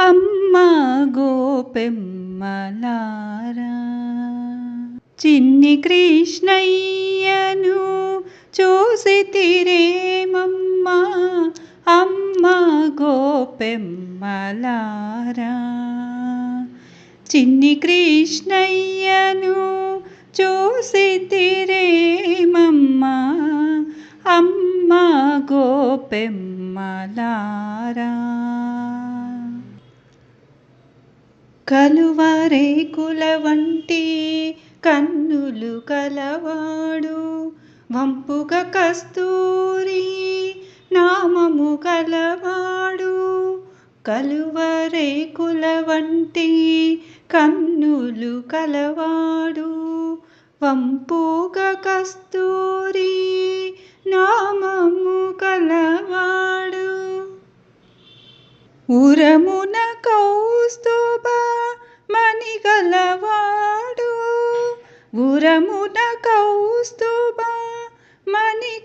అమ్మ గోపెమ్మలారా. చిన్ని కృష్ణయ్యను చూసి తిరేమమ్మ అమ్మ గోపెమ్మలారా. చిన్ని కృష్ణయ్యను చూసి తిరేమమ్మ అమ్మ గోపెమ్మలారా. కలువరేకుల వంటి కన్నులు కలవాడు. వంపుగ కస్తూరి నామము కలవాడు. కలువరేకుల వంటి కన్నులు కలవాడు. వంపుగ కస్తూరి నామము కలవాడు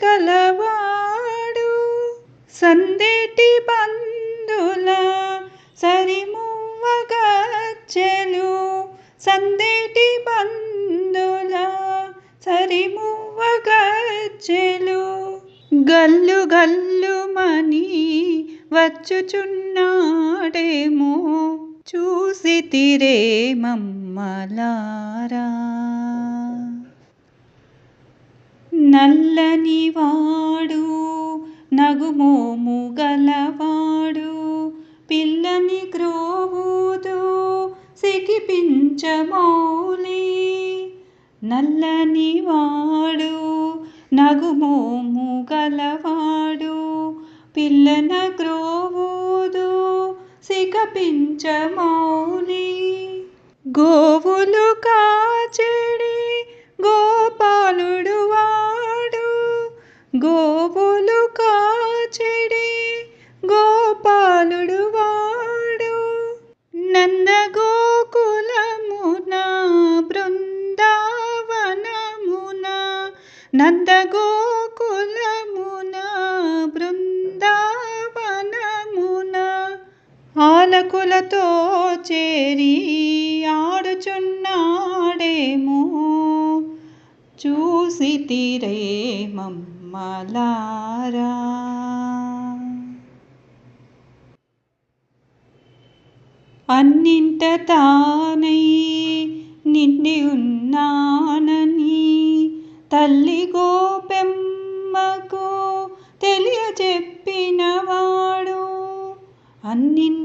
కలవాడు. సందేటి బంధుల సరిమువ్వగచ్చెలు సందేటి బంధుల సరిమువ్వగచ్చెలు గల్లు గల్లు మని వచ్చుచున్నాడేమో. చూసి తిరే మమ్మలారా. నల్లని వాడు నగుమోము గలవాడు పిల్లని క్రోవుదు సిగిపించమౌలి నల్లని వాడు నగుమోము గలవాడు పిల్లన క్రోవుదు సిగపించమౌలి గోవులు కాచెడి గోవులు కాచెడే గోపాలుడు వాడు. నందగోకులమున బృందావనమున నందగోకులమున బృందావనమున ఆలకులతో చేరి చూసి తీరే మమ్మలారా. అన్నింట తానై నిండి ఉన్నానని తల్లి గోపెమ్మకు తెలియజెప్పినవాడు అన్నింట